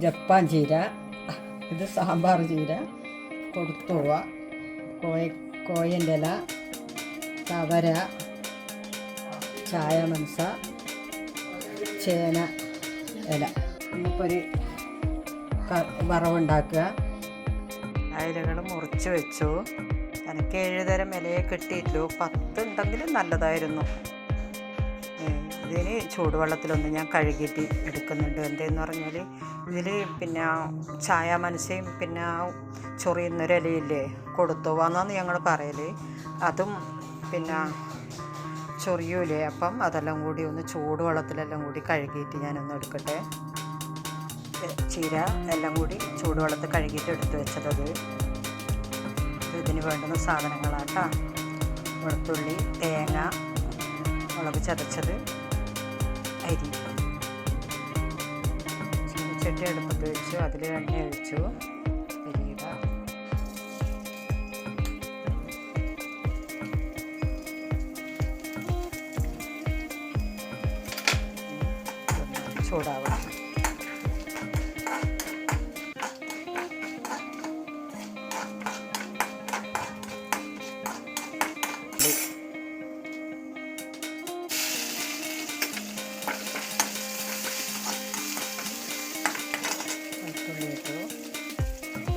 Japan ചീര. ഇത് സാമ്പാർ ചീര. കൊടുത്തുവ കോയ കോയന്റെ ഇല കവര ചായ മനസ ചേന ഇല. ഇനിയിപ്പോൾ ഒരു വറവുണ്ടാക്കുക. അയലകൾ മുറിച്ച് വെച്ചു. എനിക്ക് ഏഴുതരം ഇലയെ കിട്ടിയിട്ടുള്ളൂ. പത്ത് ഉണ്ടെങ്കിലും നല്ലതായിരുന്നു. ഇതിന് ചൂടുവെള്ളത്തിലൊന്ന് ഞാൻ കഴുകിയിട്ട് എടുക്കുന്നുണ്ട്. എന്തെന്ന് പറഞ്ഞാൽ ഇതിൽ പിന്നെ ചായ മനസ്സയും പിന്നെ ചൊറിയുന്നൊരലയില്ലേ? ഇലയില്ലേ കൊടുത്തുവാന്നാണ് ഞങ്ങൾ പറയൽ അതും പിന്നെ ചൊറിയൂലേ? അപ്പം അതെല്ലാം കൂടി ഒന്ന് ചൂടുവെള്ളത്തിലെല്ലാം കൂടി കഴുകിയിട്ട് ഞാനൊന്ന് എടുക്കട്ടെ. ചീര എല്ലാം കൂടി ചൂടുവെള്ളത്തിൽ കഴുകിയിട്ട് എടുത്ത് വെച്ചതത്. ഇതിന് വേണ്ടുന്ന സാധനങ്ങളാട്ടോ. വെളുത്തുള്ളി തേങ്ങ മുളക് ചതച്ചത്. അരി ചീനിച്ചട്ടി അടുപ്പത്ത് വെച്ചു അതിൽ എണ്ണ ഒഴിച്ചു. അരിയിട ചൂടാവണം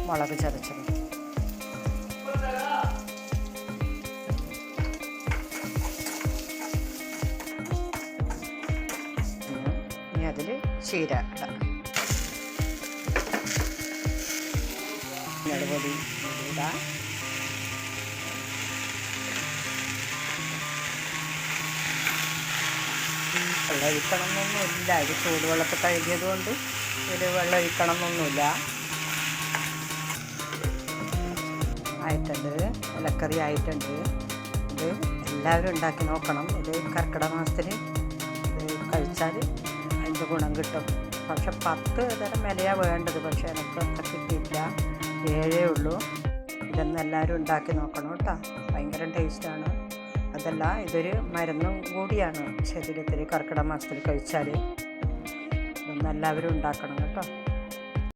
മുളക് ചതച്ചത്. ഇനി അതിൽ ചീര ഇടാം. വെള്ളം ഒഴിക്കണം എന്നൊന്നുമില്ല ഇത് ചൂടുവെള്ളത്തിൽ കഴുകിയത് കൊണ്ട് ഒരു വെള്ളം ഒഴിക്കണം എന്നൊന്നുമില്ല ആയിട്ടുണ്ട്. ഇലക്കറി ആയിട്ടുണ്ട്. ഇത് എല്ലാവരും ഉണ്ടാക്കി നോക്കണം. ഇത് കർക്കിടക മാസത്തിൽ ഇത് കഴിച്ചാൽ അതിന്റെ ഗുണം കിട്ടും. പക്ഷെ പത്ത് തരം വിലയാണ് വേണ്ടത്. പക്ഷേ എനിക്ക് അത്ര കിട്ടിയില്ല ഏഴേ ഉള്ളൂ. ഇതൊന്നും എല്ലാവരും ഉണ്ടാക്കി നോക്കണം കേട്ടോ. ഭയങ്കര ടേസ്റ്റാണ്. അതല്ല ഇതൊരു മരുന്നും കൂടിയാണ്. ശരീരത്തിൽ കർക്കിടക മാസത്തിൽ കഴിച്ചാൽ ഇതൊന്നും എല്ലാവരും ഉണ്ടാക്കണം കേട്ടോ.